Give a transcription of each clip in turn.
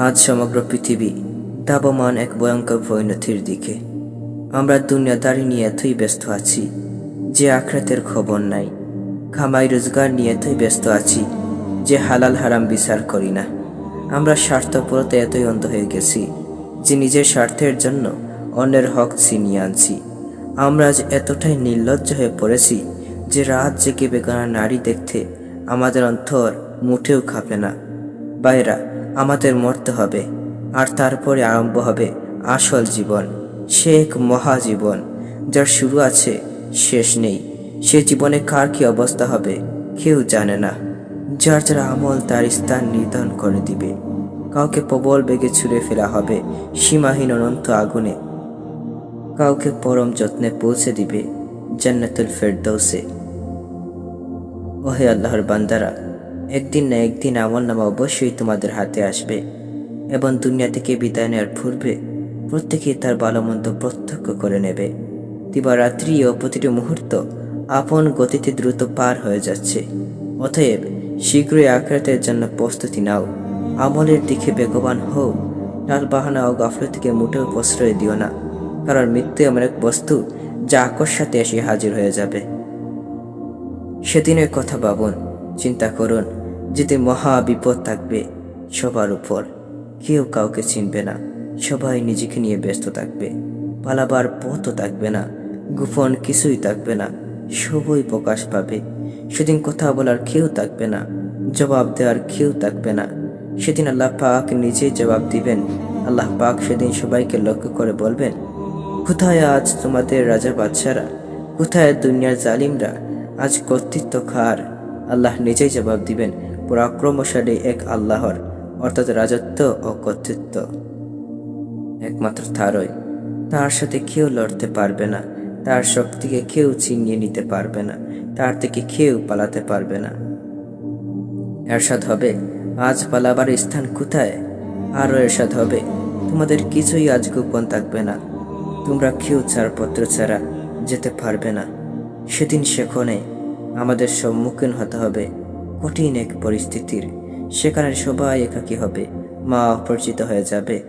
আজ সমগ্র পৃথিবী দাবমান এক ভয়ঙ্কর পরিণতির দিকে। আমরা দুনিয়াদারি নিয়ে এতই ব্যস্ত আছি যে আখরাতের খবর নাই। খামাই রোজগার নিয়ে এতই ব্যস্ত আছি যে হালাল হারাম বিচার করি না। আমরা স্বার্থপরতে এতই অন্ধ হয়ে গেছি যে নিজের স্বার্থের জন্য অন্যের হক ছিনিয়ে আনছি। আমরা আজ এতটাই নির্লজ্জ হয়ে পড়েছি যে রাত জেগে বেগানা নারী দেখতে আমাদের অন্তর মুঠেও খাবে না। বাইরা আমাদের মরতে হবে, আর তারপরে আরম্ভ হবে আসল জীবন, সে এক মহাজীবন, যার শুরু আছে, শেষ নেই। সে জীবনে কার কি অবস্থা হবে, কেউ জানে না। যার যার আমল তার স্থান নির্ধারণ করে দিবে। কাউকে প্রবল বেগে ছুঁড়ে ফেলা হবে, সীমাহীন অনন্ত আগুনে। কাউকে পরম যত্নে পৌঁছে দিবে জান্নাতুল ফেরদৌসে। ওহে আল্লাহর বান্দারা একদিন না একদিন আমল নামা অবশ্যই তোমাদের হাতে আসবে এবং দুনিয়া থেকে বিদায় নেওয়ার পূর্বে প্রত্যেকেই তার ভালো মন্দ প্রত্যক্ষ করে নেবে। দিবারাত্রি ও প্রতিটি মুহূর্ত আপন গতিতে দ্রুত পার হয়ে যাচ্ছে। অতএব শীঘ্রই আখরাতের জন্য প্রস্তুতি নাও। আমলের দিকে বেগবান হও। টাল বাহানা ও গাফলতিকে মোটেও প্রশ্রয় দিও না। কারণ মৃত্যু এমন এক বস্তু যা আকস্মাতে এসে হাজির হয়ে যাবে। সেদিনের কথা ভাবুন, চিন্তা করুন। যেতে মহা বিপদ থাকবে সবার উপর। কেউ কাউকে চিনবে না, সবাই নিজেকে নিয়ে ব্যস্ত থাকবে। পালাবার পথও থাকবে না, গোপন কিছুই থাকবে না, সবই প্রকাশ পাবে। সেদিন কথা বলার কেউ থাকবে না, জবাব দেওয়ার কেউ থাকবে না। সেদিন আল্লাহ পাক নিজেই জবাব দিবেন। আল্লাহ পাক সেদিন সবাইকে লক্ষ্য করে বলবেন, কোথায় আজ তোমাদের রাজা বাদশারা? কোথায় দুনিয়ার জালিমরা? আজ কর্তৃত্ব খার আল্লাহ নিজেই জবাব দিবেন পরাক্রমশালী এক আল্লাহর, অর্থাৎ রাজত্ব ও কর্তৃত্ব। একমাত্র তারই। তার সাথে কেউ লড়তে পারবে না। তার শক্তিকে কেউ ছিনিয়ে নিতে পারবে না। তার থেকে কেউ পালাতে পারবে না। এরশাদ হবে, আজ পালাবার স্থান কোথায়? আরও এরশাদ হবে, তোমাদের কিছুই আজ গোপন থাকবে না। তোমরা কেউ ছাড়পত্র ছাড়া যেতে পারবে না। সেদিন সেখানে আমাদের সম্মুখীন হতে হবে। কঠিন এক পরিস্থিতির। সেখানে সবাই একাকী হবে। মা অপরিচিত হয়ে যাবে।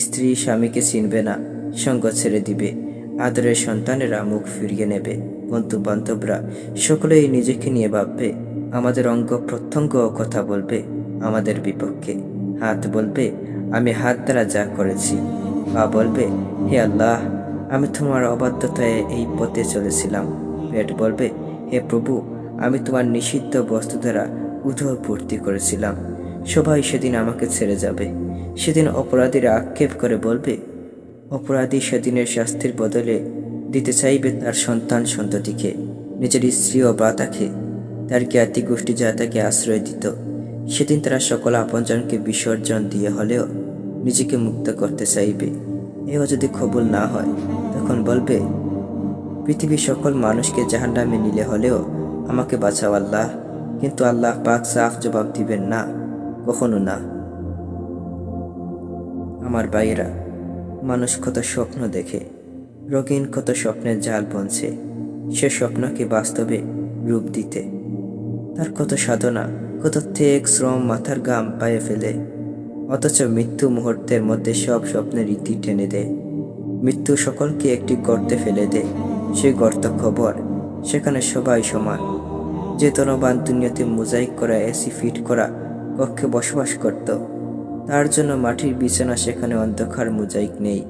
স্ত্রী স্বামীকে চিনবে না, সঙ্গ ছেড়ে দিবে। আদরের সন্তানেরা মুখ ফিরিয়ে নেবে। বন্ধু বান্ধবরা সকলেই নিজেকে নিয়ে ভাববে, আমাদের অঙ্গ প্রত্যঙ্গ কথা বলবে আমাদের বিপক্ষে। হাত বলবে, আমি হাত দ্বারা যা করেছি পা বলবে, হে আল্লাহ, আমি তোমার অবাধ্যতায় এই পথে চলেছিলাম। পেট বলবে, হে প্রভু আমি তোমার নিষিদ্ধ বস্তু দ্বারা উদয় পূর্তি করেছিলাম। সবাই সেদিন আমাকে ছেড়ে যাবে। সেদিন অপরাধীরা আক্ষেপ করে বলবে, অপরাধী সেদিনের শাস্তির বদলে দিতে চাইবে তার সন্তান সন্ততিকে, নিজের স্ত্রী ও ব্রাতাকে তার জ্ঞাতি গোষ্ঠী যা তাকে আশ্রয় দিত, সেদিন তারা সকল আপনজনকে বিসর্জন দিয়ে হলেও নিজেকে মুক্ত করতে চাইবে। এও যদি কবুল না হয়, তখন বলবে, পৃথিবীর সকল মানুষকে জাহান্নামে নিলে হলেও আমাকে বাঁচাও আল্লাহ, কিন্তু আল্লাহ পাক সাফ জবাব দিবেন না, কখনো না। আমার বাইরা মানুষ কত স্বপ্ন দেখে, রঙিন কত স্বপ্নের জাল বনছে, সে স্বপ্নকে বাস্তবে রূপ দিতে। তার কত সাধনা, কত ত্যাগ, শ্রম মাথার গাম পায়ে ফেলে, অথচ মৃত্যু মুহূর্তের মধ্যে সব স্বপ্নের রীতি টেনে দেয়। মৃত্যু সকলকে একটি গর্তে ফেলে দেয়, সে গর্ত খবর। সেখানে সবাই সমান। যে তনবান দুনিয়াতে মোজাইক করা, এসি ফিট করা, কক্ষে বসবাস করত, তার জন্য মাটির বিছানা সেখানে অন্ধকার মোজাইক নেই।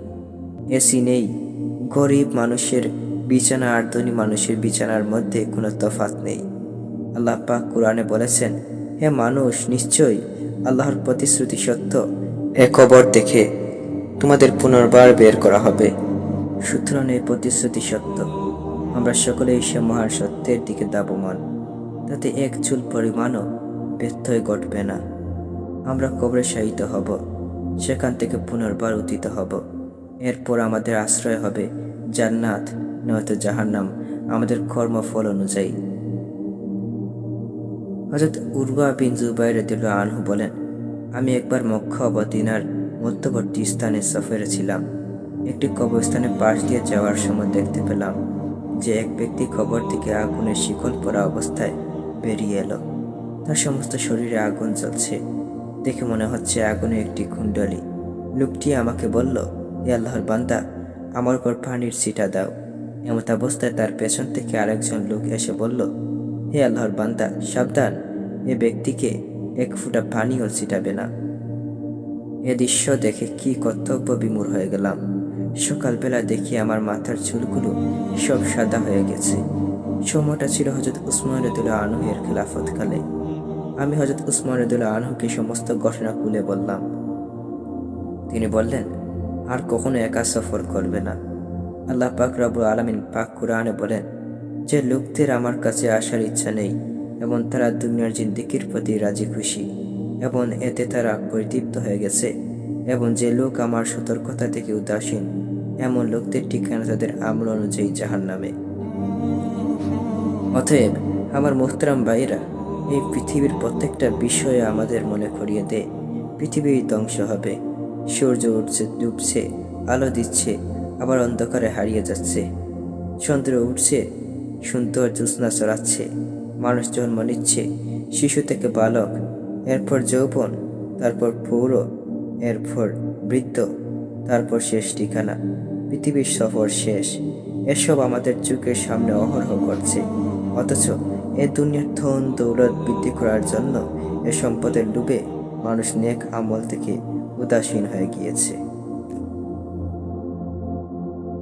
এসি নেই। গরিব মানুষের বিছানা আর ধনী মানুষের বিছানার মধ্যে কোনো তফাত নেই। আল্লাহ পাক কোরআনে বলেছেন, হে মানুষ, নিশ্চয়ই আল্লাহর প্রতিশ্রুতি সত্য। এ খবর দেখে তোমাদের পুনর্বার বের করা হবে। সুতরাং এই প্রতিশ্রুতি সত্য। আমরা সকলেই সে মহান সত্যের দিকে দাবমান, তাতে এক চুল পরিমাণও ব্যত্যয় ঘটবে না। আমরা কবরে শায়িত হব, সেখান থেকে পুনর্বার উত্থিত হব। এরপর আমাদের আশ্রয় হবে জান্নাত, নয়তো জাহান্নাম, আমাদের কর্মফল অনুযায়ী। হজরত উর্বা বিন জুবাই রদিল আনহু বলেন, আমি একবার মক্কা ও দিনার মধ্যবর্তী স্থানে সফরে ছিলাম। একটি কবরস্থানে পাশ দিয়ে যাওয়ার সময় দেখতে পেলাম যে এক ব্যক্তি কবর থেকে আগুনের শিকল পরা অবস্থায় বেরিয়ে এলো। তার সমস্ত শরীরে আগুন জ্বলছে। দেখে মনে হচ্ছে আগুনে একটি কুণ্ডলি। লোকটি আমাকে বলল, এ আল্লাহর বান্দা, আমার উপর পানির ছিটা দাও। এমত অবস্থায় তার পেছন থেকে আরেকজন লোক এসে বলল, হে আল্লাহর বান্দা, সাবধান। এ ব্যক্তিকে এক ফুটা পানিও ছিটাবে না। এ দৃশ্য দেখে কি কর্তব্য বিমূর হয়ে গেলাম। সকালবেলা দেখি আমার মাথার চুলগুলো সব সাদা হয়ে গেছে। সময়টা ছিল হজরত উসমান রদুল্লাহ আনহের খেলাফতকালে। আমি হজরত উসমান রদুল্লাহ আনহুকে সমস্ত ঘটনা খুলে বললাম। তিনি বললেন, আর কখনো একা সফর করবে না। আল্লাহ পাক রবুল আলমিন পাক কুরআনে বলেন, যে লোকদের আমার কাছে আসার ইচ্ছা নেই, এবং তারা দুনিয়ার জিন্দিগির প্রতি রাজি খুশি, এবং এতে তারা পরিতৃপ্ত হয়ে গেছে। এবং যে লোক আমার সতর্কতা থেকে উদাসীন, এমন লোকদের ঠিকানা তাদের আমল অনুযায়ী জাহান নামে অতএব আমার মোহতারাম ভাইরা এই পৃথিবীর প্রত্যেকটা বিষয়ে আমাদের মনে করিয়ে দে। পৃথিবী ধ্বংস হবে। সূর্য উঠছে, ডুবছে, আলো দিচ্ছে, আবার অন্ধকারে হারিয়ে যাচ্ছে। চন্দ্র উঠছে, সুন্দর জ্যোৎস্না চড়াচ্ছে মানুষ জন্ম নিচ্ছে, শিশু থেকে বালক, এরপর যৌবন, তারপর পৌর এরপর বৃত্ত, তারপর শেষ ঠিকানা, পৃথিবীর সফর শেষ। এসব আমাদের চোখের সামনে অহরহ করছে। অথচ এ দুনিয়ার ধন দৌলত বৃদ্ধি করার জন্য এ সম্পদের ডুবে মানুষ নেক আমল থেকে উদাসীন হয়ে গিয়েছে।